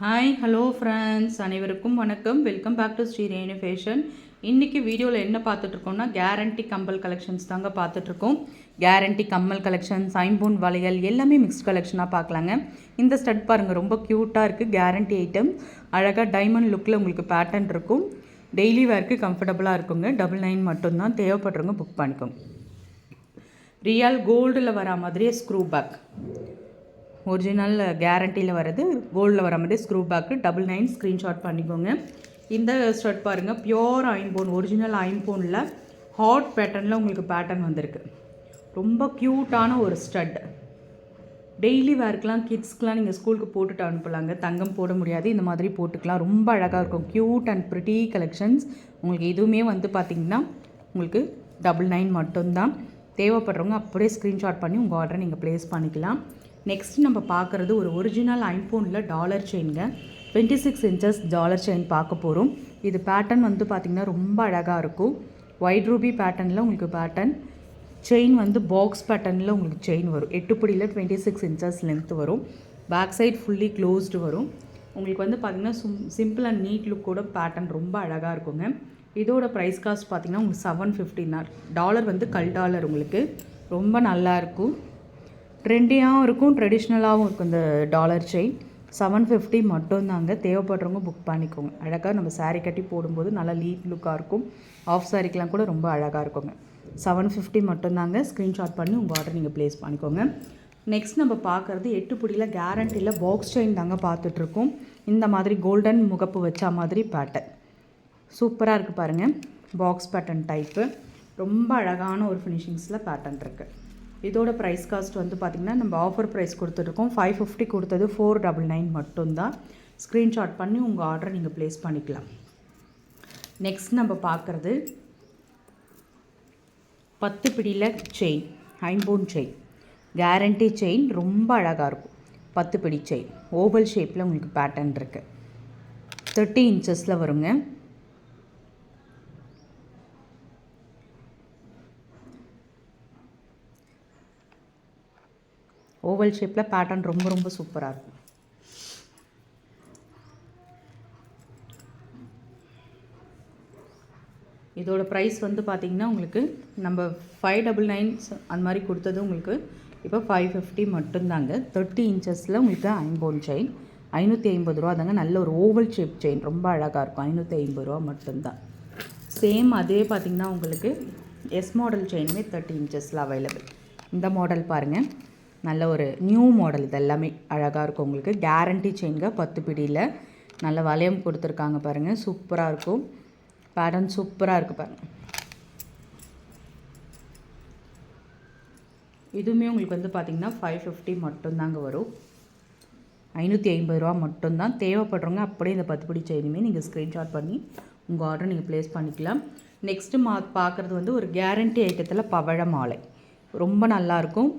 Hi hello friends அனைவருக்கும் வணக்கம். Welcome back to Shri Renu fashion இன்றைக்கி வீடியோவில் என்ன பார்த்துட்ருக்கோம்னா கேரண்டி கம்பல் கலெக்ஷன்ஸ் தாங்க பார்த்துட்ருக்கோம். கேரண்டி கம்மல் கலெக்ஷன்ஸ் ஐம்பூன் வளையல் எல்லாமே மிக்ஸ் கலெக்ஷனாக பார்க்கலாங்க. இந்த ஸ்டட் பாருங்கள் ரொம்ப க்யூட்டாக இருக்குது கேரண்டி ஐட்டம் அழகாக டைமண்ட் லுக்கில் உங்களுக்கு பேட்டர்ன் இருக்கும். டெய்லி வேர்க்கு கம்ஃபர்டபுளாக இருக்குங்க. டபுள் நைன் மட்டும்தான் தேவைப்படுறவங்க புக் பண்ணிக்கோங்க. ரியல் கோல்டில் வரா மாதிரியே ஸ்க்ரூ பேக் ஒரிஜினல் கேரண்டியில் வர்றது கோல்டில் வர மாதிரி screw back double nine screenshot பண்ணிக்கோங்க. இந்த ஷர்ட் பாருங்கள் பியோர் ஐம்போன் ஒரிஜினல் ஐம்போனில் ஹாட் பேட்டர்னில் உங்களுக்கு பேட்டர்ன் வந்திருக்கு. ரொம்ப க்யூட்டான ஒரு ஸ்டட் டெய்லி வேர்க்கெலாம் கிட்ஸ்க்கெலாம் நீங்கள் ஸ்கூலுக்கு போட்டுட்டு அனுப்பலாங்க. தங்கம் போட முடியாது இந்த மாதிரி போட்டுக்கலாம். ரொம்ப அழகாக இருக்கும். க்யூட் அண்ட் ப்ரிட்டி கலெக்ஷன்ஸ் உங்களுக்கு எதுவுமே வந்து பார்த்திங்கன்னா உங்களுக்கு டபுள் நைன் மட்டும்தான். தேவைப்படுறவங்க அப்படியே ஸ்க்ரீன்ஷாட் பண்ணி உங்கள் ஆர்டரை நீங்கள் ப்ளேஸ் பண்ணிக்கலாம். நெக்ஸ்ட் நம்ம பார்க்குறது ஒரு ஒரிஜினல் ஐஃபோனில் dollar செயின்ங்க twenty six inches dollar chain பார்க்க போகிறோம் இது பேட்டர்ன் வந்து பார்த்திங்கன்னா ரொம்ப அழகாக இருக்கும். ஒயிட் ரூபி பேட்டர்னில் உங்களுக்கு பேட்டர்ன் செயின் வந்து பாக்ஸ் பேட்டர்னில் உங்களுக்கு செயின் வரும். எட்டுப்படியில் டுவெண்ட்டி சிக்ஸ் இன்ச்சஸ் லென்த் வரும். பேக் சைட் ஃபுல்லி க்ளோஸ்டு வரும். உங்களுக்கு வந்து பார்த்திங்கன்னா சிம் சிம்பிள் அண்ட் நீட் லுக்கோட பேட்டர்ன் ரொம்ப அழகாக இருக்குங்க. இதோட ப்ரைஸ் காஸ்ட் பார்த்திங்கன்னா உங்களுக்கு செவன் ஃபிஃப்டின் டாலர் வந்து கல் டாலர் உங்களுக்கு. ரொம்ப நல்லாயிருக்கும் ட்ரெண்டியாகவும் இருக்கும் ட்ரெடிஷ்னலாகவும் இருக்கும் இந்த டாலர் செயின் செவன் ஃபிஃப்டி மட்டும்தாங்க. தேவைப்படுறவங்க புக் பண்ணிக்கோங்க. அழகாக நம்ம சாரீ கட்டி போடும்போது நல்லா லீட் லுக்காக இருக்கும். ஆஃப் சாரிக்கெலாம் கூட ரொம்ப அழகாக இருக்குங்க. செவன் ஃபிஃப்டி மட்டும்தாங்க. ஸ்க்ரீன்ஷாட் பண்ணி உங்கள் ஆர்டர் நீங்கள் ப்ளேஸ் பண்ணிக்கோங்க. நெக்ஸ்ட் நம்ம பார்க்குறது எட்டு பிடியில் கேரண்டியில் பாக்ஸ் செயின் தாங்க பார்த்துட்ருக்கோம். இந்த மாதிரி கோல்டன் முகப்பு வச்ச மாதிரி பேட்டர்ன் சூப்பராக இருக்குது பாருங்கள் பாக்ஸ் பேட்டர்ன் டைப்பு ரொம்ப அழகான ஒரு ஃபினிஷிங்ஸில் பேட்டர்ன் இருக்குது இதோட ப்ரைஸ் காஸ்ட் வந்து பார்த்திங்கன்னா நம்ம ஆஃபர் ப்ரைஸ் கொடுத்துருக்கோம் ஃபைவ் ஃபிஃப்டி கொடுத்தது ஃபோர் டபுள் நைன் மட்டும்தான். ஸ்க்ரீன்ஷாட் பண்ணி உங்கள் ஆர்டரை நீங்கள் ப்ளேஸ் பண்ணிக்கலாம். நெக்ஸ்ட் நம்ம பார்க்குறது பத்து பிடியில் செயின் ஐம்பூன் செயின் கேரண்டி செயின் ரொம்ப அழகாக இருக்கும். பத்து பிடி செயின் ஓவல் ஷேப்பில் உங்களுக்கு பேட்டர்ன் இருக்குது தேர்ட்டி இன்ச்சஸில் வருங்க. ஓவல் ஷேப்பில் பேட்டர்ன் ரொம்ப ரொம்ப சூப்பராக இருக்கும். இதோட ப்ரைஸ் வந்து பார்த்திங்கன்னா உங்களுக்கு நம்ம ஃபைவ் டபுள் நைன் அந்த மாதிரி கொடுத்தது உங்களுக்கு இப்போ ஃபைவ் ஃபிஃப்டி மட்டும்தாங்க. தேர்ட்டி இன்ச்சஸில் உங்களுக்கு ஐம்போன் செயின் ஐநூற்றி ஐம்பது ரூபா. தாங்க நல்ல ஒரு ஓவல் ஷேப் செயின் ரொம்ப அழகாக இருக்கும். ஐநூற்றி ஐம்பது ரூபா மட்டும்தான். சேம் அதே பார்த்திங்கன்னா உங்களுக்கு எஸ் மாடல் செயினுமே தேர்ட்டி இன்ச்சஸில் அவைலபிள் இந்த மாடல் பாருங்கள் நல்ல ஒரு நியூ மாடல் இது எல்லாமே அழகாக இருக்கும் உங்களுக்கு. கேரண்டி செயின்க பத்து பிடியில். நல்ல வளையம் கொடுத்துருக்காங்க பாருங்கள் சூப்பராக இருக்கும். பேட்டர்ன் சூப்பராக இருக்குது பாருங்கள் இதுவுமே உங்களுக்கு வந்து பார்த்திங்கன்னா ஃபைவ் ஃபிஃப்டி மட்டும்தாங்க வரும். ஐநூற்றி ஐம்பது ரூபா மட்டும்தான். தேவைப்படுறவங்க அப்படியே இந்த பத்து பிடி செயினுமே நீங்கள் ஸ்க்ரீன்ஷாட் பண்ணி உங்கள் ஆர்டர் நீங்கள் ப்ளேஸ் பண்ணிக்கலாம். நெக்ஸ்ட்டு மா பார்க்குறது வந்து ஒரு கேரண்டி ஐட்டத்தில் பவழ மாலை. ரொம்ப நல்லாயிருக்கும்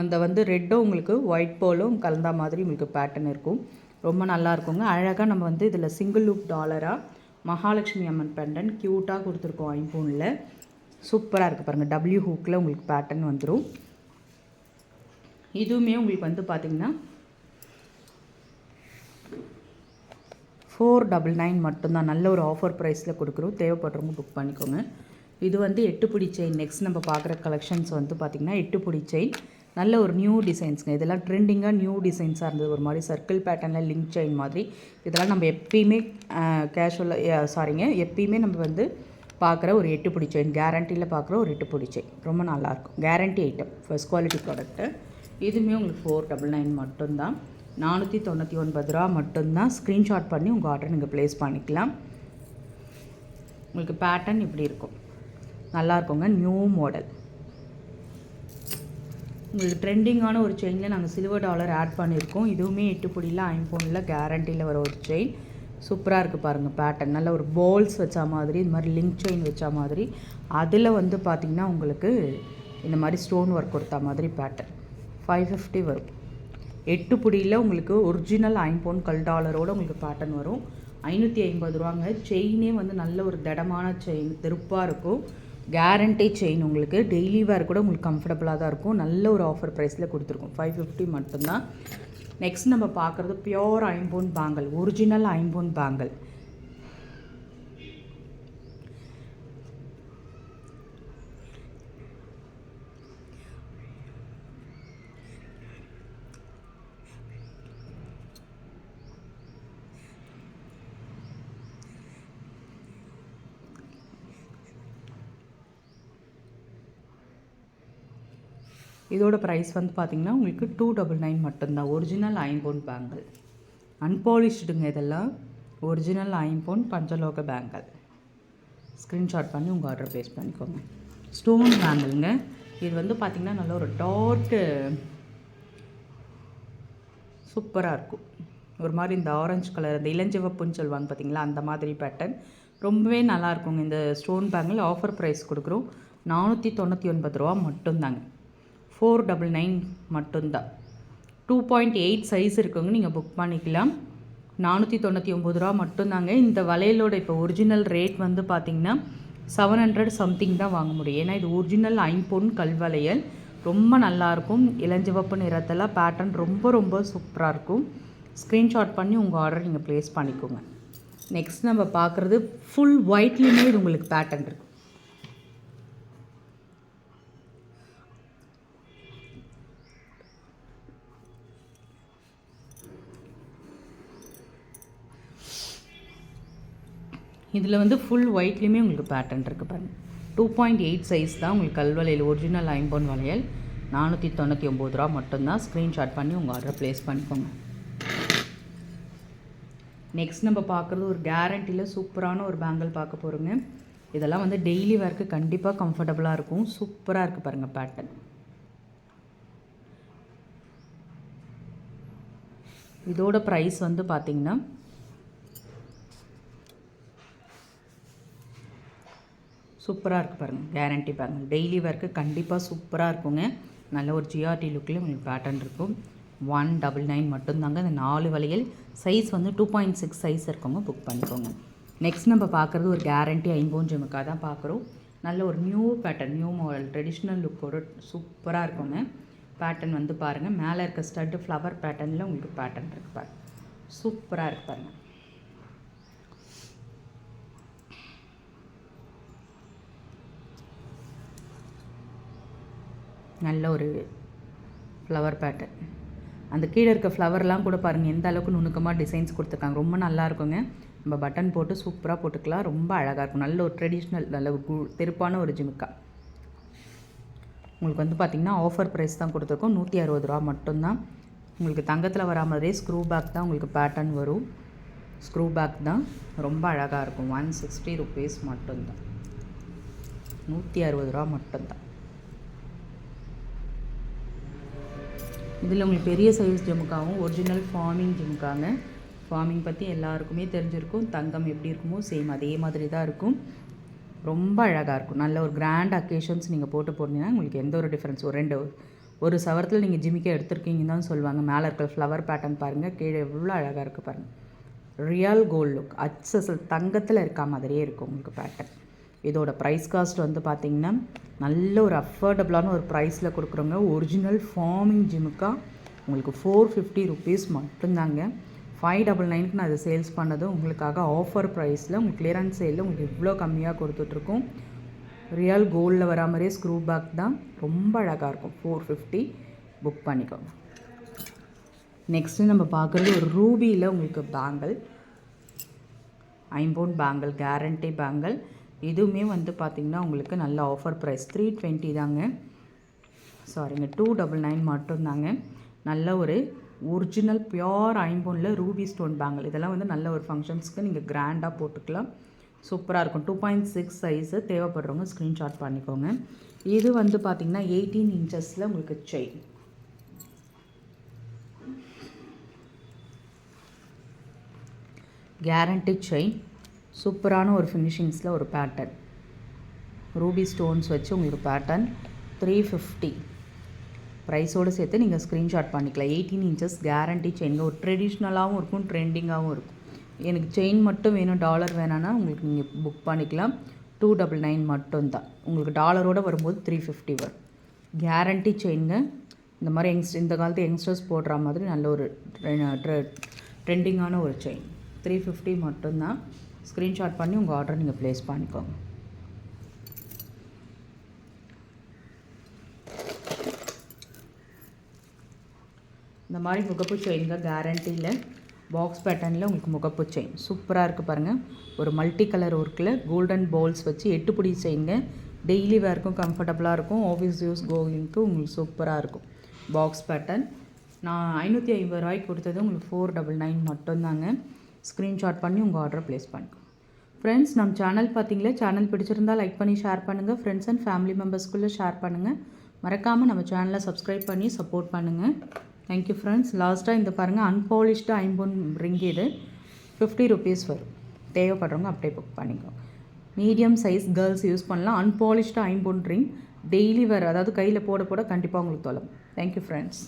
அந்த வந்து ரெட்டும் உங்களுக்கு ஒயிட் போலும் கலந்த மாதிரி உங்களுக்கு பேட்டர்ன் இருக்கும். ரொம்ப நல்லா இருக்குங்க. அழகாக நம்ம வந்து இதில் சிங்கிள் லுக் டாலராக மகாலட்சுமி அம்மன் பெண்டன் க்யூட்டாக கொடுத்துருக்கோம் ஐஃபோனில் சூப்பராக இருக்குது பாருங்கள் டபிள்யூ ஹூக்கில் உங்களுக்கு பேட்டர்ன் வந்துடும் இதுவுமே உங்களுக்கு வந்து பார்த்திங்கன்னா ஃபோர் டபுள் நைன் மட்டும்தான். நல்ல ஒரு ஆஃபர் ப்ரைஸில் கொடுக்குறோம். தேவைப்படுறவங்க புக் பண்ணிக்கோங்க. இது வந்து எட்டு பிடி செயின் நெக்ஸ்ட் நம்ம பார்க்குற கலெக்ஷன்ஸ் வந்து பார்த்திங்கன்னா எட்டு பிடி செயின் நல்ல ஒரு நியூ டிசைன்ஸுங்க இதெல்லாம் ட்ரெண்டிங்காக நியூ டிசைன்ஸாக இருந்தது. ஒரு மாதிரி சர்க்கிள் பேட்டர்னில் லிங்க் செயின் மாதிரி. இதெல்லாம் நம்ம எப்பயுமே கேஷுவலாக சாரிங்க எப்பயுமே நம்ம வந்து பார்க்குற ஒரு எட்டு பிடி செயின் கேரண்டியில் பார்க்குற ஒரு எட்டு பிடி செயின் ரொம்ப நல்லாயிருக்கும் guarantee item first quality product இதுவுமே உங்களுக்கு ஃபோர் டபுள் நைன் மட்டும்தான். நானூற்றி தொண்ணூற்றி ஒன்பது ரூபா மட்டும்தான். ஸ்க்ரீன்ஷாட் பண்ணி உங்கள் ஆர்டர் நீங்கள் ப்ளேஸ் பண்ணிக்கலாம். உங்களுக்கு பேட்டர்ன் இப்படி இருக்கும். நல்லா இருக்குங்க. நியூ மாடல் உங்களுக்கு ட்ரெண்டிங்கான ஒரு செயினில் நாங்கள் சில்வர் டாலர் ஆட் பண்ணியிருக்கோம். இதுவுமே எட்டு புடியில் ஐம்பொனில் கேரண்டியில் வர ஒரு செயின். சூப்பராக இருக்குது பாருங்கள் பேட்டர்ன் நல்ல ஒரு பால்ஸ் வச்சா மாதிரி இந்த மாதிரி லிங்க் செயின் வச்சா மாதிரி. அதில் வந்து பார்த்திங்கன்னா உங்களுக்கு இந்த மாதிரி ஸ்டோன் ஒர்க் கொடுத்தா மாதிரி பேட்டர்ன் ஃபைவ் ஃபிஃப்டி வரும் எட்டு புடியில் உங்களுக்கு ஒரிஜினல் ஐம்போன் கல் டாலரோடு உங்களுக்கு பேட்டர்ன் வரும். ஐநூற்றி ஐம்பது ரூபாங்க. செயினே வந்து நல்ல ஒரு திடமான செயின் திருப்பாக இருக்கும். கேரண்டி செயின் உங்களுக்கு டெய்லி வேர் கூட உங்களுக்கு கம்ஃபர்டபுளாக தான் இருக்கும். நல்ல ஒரு ஆஃபர் ப்ரைஸில் கொடுத்துருக்கோம். ஃபைவ் ஃபிஃப்டி மட்டும்தான். நெக்ஸ்ட் நம்ம பார்க்குறது பியோர் ஐம்போன் பேங்கல் ஒரிஜினல் ஐம்போன் பேங்கல் இதோட ப்ரைஸ் வந்து பார்த்திங்கன்னா உங்களுக்கு டூ டபுள் நைன் மட்டும்தான். ஒரிஜினல் ஐம்பொன் பேங்கிள் அன்பாலிஷ்டுங்க இதெல்லாம். ஒரிஜினல் ஐம்பொன் பஞ்சலோக பேங்கிள் ஸ்க்ரீன்ஷாட் பண்ணி உங்கள் ஆர்டர் ப்ளேஸ் பண்ணிக்கோங்க. ஸ்டோன் பேங்கிள்ங்க இது வந்து பார்த்திங்கன்னா நல்ல ஒரு டாட்டு சூப்பராக இருக்கும். ஒரு மாதிரி இந்த ஆரஞ்சு கலர் இந்த இளஞ்சிவப்புன்னு சொல்லுவாங்க பார்த்தீங்களா அந்த மாதிரி பேட்டர்ன் ரொம்பவே நல்லா இருக்குங்க. இந்த ஸ்டோன் பேங்கில் ஆஃபர் ப்ரைஸ் கொடுக்குறோம். நானூற்றி தொண்ணூற்றி ஒன்பது ரூபா மட்டும்தாங்க. ஃபோர் டபுள் நைன் மட்டும்தான். டூ பாயிண்ட் எயிட் சைஸ் இருக்குங்க நீங்கள் புக் பண்ணிக்கலாம். நானூற்றி தொண்ணூற்றி ஒம்பது ரூபா மட்டும்தாங்க. இந்த வளையலோட இப்போ ஒரிஜினல் ரேட் வந்து பார்த்திங்கன்னா செவன் ஹண்ட்ரட் சம்திங் தான் வாங்க முடியும். ஏன்னா இது ஒரிஜினல் ஐம்பொன் கல்வளையல் ரொம்ப நல்லாயிருக்கும். இளஞ்சிவப்பு நிறத்தில் பேட்டர்ன் ரொம்ப ரொம்ப சூப்பராக இருக்கும். ஸ்க்ரீன்ஷாட் பண்ணி உங்கள் ஆர்டர் நீங்கள் ப்ளேஸ் பண்ணிக்கோங்க. நெக்ஸ்ட் நம்ம பார்க்குறது ஃபுல் ஒயிட்லேயுமே இது உங்களுக்கு பேட்டர்ன் இருக்குது இதில் வந்து ஃபுல் ஒயிட்லேயுமே உங்களுக்கு பேட்டர்ன் இருக்குது பாருங்கள் டூ பாயிண்ட் எயிட் சைஸ் தான் உங்களுக்கு கல்வலையில் ஒரிஜினல் ஐம்பொன் வளையல். நானூற்றி தொண்ணூற்றி ஒம்பது ரூபா மட்டும்தான். ஸ்க்ரீன்ஷாட் பண்ணி உங்கள் ஆர்டரை ப்ளேஸ் பண்ணிக்கோங்க. நெக்ஸ்ட் நம்ம பார்க்குறது ஒரு கேரண்டியில் சூப்பரான ஒரு பேங்கிள் பார்க்க போகிறோங்க இதெல்லாம் வந்து டெய்லி வேர்க்கு கண்டிப்பாக கம்ஃபர்டபுளாக இருக்கும். சூப்பராக இருக்குது பாருங்கள் பேட்டர்ன் இதோட ப்ரைஸ் வந்து பார்த்திங்கன்னா சூப்பராக இருக்குது பாருங்கள் கேரண்டி பாருங்கள் டெய்லி ஒர்க்கு கண்டிப்பாக சூப்பராக இருக்குங்க. நல்ல ஒரு ஜிஆர்டி லுக்கில் உங்களுக்கு பேட்டர்ன் இருக்கும். ஒன் டபுள் நைன் மட்டும்தாங்க. இந்த நாலு வளையல் சைஸ் வந்து டூ பாயிண்ட் சிக்ஸ் சைஸ் இருக்கவங்க புக் பண்ணிக்கோங்க. நெக்ஸ்ட் நம்ம பார்க்குறது ஒரு கேரண்டி ஐம்பூஞ்சமுக்காக தான் பார்க்குறோம் நல்ல ஒரு new pattern new model traditional லுக்கோட சூப்பராக இருக்குங்க. பேட்டர்ன் வந்து பாருங்கள் மேலே இருக்க ஸ்டட்டு ஃப்ளவர் பேட்டர்னில் உங்களுக்கு பேட்டர்ன் இருக்குது பாருங்கள் சூப்பராக இருக்கு பாருங்கள் நல்ல ஒரு ஃப்ளவர் பேட்டர்ன் அந்த கீழே இருக்க ஃப்ளவர்லாம் கூட பாருங்கள் எந்த அளவுக்கு நுணுக்கமாக டிசைன்ஸ் கொடுத்துருக்காங்க. ரொம்ப நல்லா இருக்குங்க. நம்ம பட்டன் போட்டு சூப்பராக போட்டுக்கலாம். ரொம்ப அழகாக இருக்கும். நல்ல ஒரு ட்ரெடிஷ்னல் நல்ல ஒரு கு தெருப்பான ஒரு ஜிமிக்கா. உங்களுக்கு வந்து பார்த்திங்கன்னா ஆஃபர் ப்ரைஸ் தான் கொடுத்துருக்கோம். நூற்றி அறுபது ரூபா மட்டும்தான். உங்களுக்கு தங்கத்தில் வரா மாதிரியே ஸ்க்ரூ பேக் தான் உங்களுக்கு பேட்டர்ன் வரும். ஸ்க்ரூ பேக் தான். ரொம்ப அழகாக இருக்கும். ஒன் சிக்ஸ்டி ருபீஸ் மட்டும்தான். நூற்றி அறுபது ரூபா மட்டும்தான். இதில் உங்களுக்கு பெரிய சைஸ் ஜிமுக்காவும் ஒரிஜினல் ஃபார்மிங் ஜிமுக்காங்க ஃபார்மிங் பற்றி எல்லாருக்குமே தெரிஞ்சிருக்கும். தங்கம் எப்படி இருக்குமோ சேம் அதே மாதிரி தான் இருக்கும். ரொம்ப அழகாக இருக்கும். நல்ல ஒரு கிராண்ட் அக்கேஷன்ஸ் நீங்கள் போட்டு போனீங்கன்னா உங்களுக்கு எந்த ஒரு டிஃப்ரென்ஸ் ஒரு ரெண்டு ஒரு சவரத்தில் நீங்கள் ஜிமிக்க எடுத்திருக்கீங்கன்னு தான் சொல்லுவாங்க. மேலே இருக்கிற ஃப்ளவர் பேட்டர்ன் பாருங்கள் கீழே எவ்வளோ அழகாக இருக்குது பாருங்கள் ரியல் கோல்ட் லுக் அச்சசல் தங்கத்தில் இருக்க மாதிரியே இருக்கும் உங்களுக்கு பேட்டர்ன் இதோட ப்ரைஸ் காஸ்ட் வந்து பார்த்திங்கன்னா நல்ல ஒரு அஃபோர்டபுளான ஒரு ப்ரைஸில் கொடுக்குறோங்க. ஒரிஜினல் ஃபார்மிங் ஜிமுக்கா உங்களுக்கு ஃபோர் ஃபிஃப்டி ருபீஸ் மட்டும்தாங்க. ஃபைவ் டபுள் நைனுக்கு நான் அதை சேல்ஸ் பண்ணது உங்களுக்காக ஆஃபர் ப்ரைஸில் உங்களுக்கு கிளியரன்ஸ் சேலில் உங்களுக்கு இவ்வளோ கம்மியாக கொடுத்துட்ருக்கோம். ரியல் கோல்டில் வரா மாதிரியே ஸ்க்ரூ பேக் தான் ரொம்ப அழகாக இருக்கும். ஃபோர் ஃபிஃப்டி புக் பண்ணிக்கோங்க. நெக்ஸ்ட்டு நம்ம பார்க்குறது ஒரு ரூபியில் உங்களுக்கு பேங்கிள் ஐம்பவுண்ட் பேங்கிள் கேரண்டி பேங்கிள் இதுவுமே வந்து பார்த்திங்கன்னா உங்களுக்கு நல்ல ஆஃபர் ப்ரைஸ் த்ரீ டுவெண்ட்டி தாங்க. சாரிங்க டூ டபுள் நைன் மட்டும்தாங்க. நல்ல ஒரு ஒரிஜினல் பியோர் ஐம்பொனில் ரூபி ஸ்டோன் பேங்கிள் இதெல்லாம் வந்து நல்ல ஒரு ஃபங்க்ஷன்ஸ்க்கு நீங்கள் கிராண்டாக போட்டுக்கலாம். சூப்பராக இருக்கும். டூ பாயிண்ட் சிக்ஸ் சைஸு தேவைப்படுறவங்க ஸ்க்ரீன்ஷாட் பண்ணிக்கோங்க. இது வந்து பார்த்திங்கன்னா எயிட்டீன் இன்ச்சஸில் உங்களுக்கு செயின் கேரண்டி செயின் சூப்பரான ஒரு ஃபினிஷிங்ஸில் ஒரு பேட்டர்ன் ரூபி ஸ்டோன்ஸ் வச்சு உங்களுக்கு பேட்டர்ன் த்ரீ ஃபிஃப்டி ப்ரைஸோடு சேர்த்து நீங்கள் ஸ்க்ரீன்ஷாட் பண்ணிக்கலாம். எயிட்டீன் இன்ச்சஸ் கேரண்டி செயின் ஒரு ட்ரெடிஷ்னலாகவும் இருக்கும் ட்ரெண்டிங்காகவும் இருக்கும். எனக்கு செயின் மட்டும் வேணும் டாலர் வேணான்னா உங்களுக்கு நீங்கள் புக் பண்ணிக்கலாம். டூ டபுள் நைன் மட்டும்தான். உங்களுக்கு டாலரோடு வரும்போது த்ரீ ஃபிஃப்டி வரும். கேரண்டி செயினுங்க இந்த மாதிரி யங்ஸ் இந்த காலத்து யங்ஸ்டர்ஸ் போடுற மாதிரி நல்ல ஒரு ட்ரெண்டிங்கான ஒரு செயின் த்ரீ ஃபிஃப்டி மட்டும்தான். ஸ்க்ரீன்ஷாட் பண்ணி உங்கள் ஆர்டர் நீங்கள் ப்ளேஸ் பண்ணிக்கோங்க. இந்த மாதிரி முகப்பு செயின்ங்க கேரண்டியில் பாக்ஸ் பேட்டர்னில் உங்களுக்கு முகப்பு செயின் சூப்பராக இருக்குது பாருங்கள் ஒரு மல்டி கலர் ஒர்க்கில் கோல்டன் பால்ஸ் வச்சு எட்டு பிடி செயின்ங்க டெய்லி வேர்க்கும் கம்ஃபர்டபுளாக இருக்கும். ஆஃபீஸ் யூஸ் கோயிங்க்கு உங்களுக்கு சூப்பராக இருக்கும். பாக்ஸ் பேட்டர்ன் நான் ஐநூற்றி ஐம்பது ரூபாய்க்கு கொடுத்தது. உங்களுக்கு ஃபோர் டபுள் நைன் மட்டும்தாங்க. ஸ்க்ரீன்ஷாட் பண்ணி உங்கள் ஆர்டரை ப்ளேஸ் பண்ணிக்கோங்க. ஃப்ரெண்ட்ஸ் நம்ம சேனல் பார்த்தீங்களா? சேனல் பிடிச்சிருந்தால் லைக் பண்ணி ஷேர் பண்ணுங்கள் ஃப்ரெண்ட்ஸ் அண்ட் ஃபேமிலி மெம்பர்ஸ்க்குள்ளே ஷேர் பண்ணுங்கள் மறக்காமல் நம்ம சேனலை சப்ஸ்கிரைப் பண்ணி சப்போர்ட் பண்ணுங்கள் தேங்க்யூ ஃப்ரெண்ட்ஸ் லாஸ்ட்டாக இந்த பாருங்கள் அன்பாலிஷ்டு ஐம்பொன் ரிங் இது. ஃபிஃப்டி ருபீஸ் வரும். தேவைப்படுறவங்க அப்படியே புக் பண்ணிக்கோங்க. மீடியம் சைஸ் கேர்ள்ஸ் யூஸ் பண்ணலாம். அன்பாலிஷ்டு ஐம்பொன் ரிங் டெய்லி வேறு அதாவது கையில் போட போட கண்டிப்பாக உங்களுக்கு தொலையும் தேங்க்யூ ஃப்ரெண்ட்ஸ்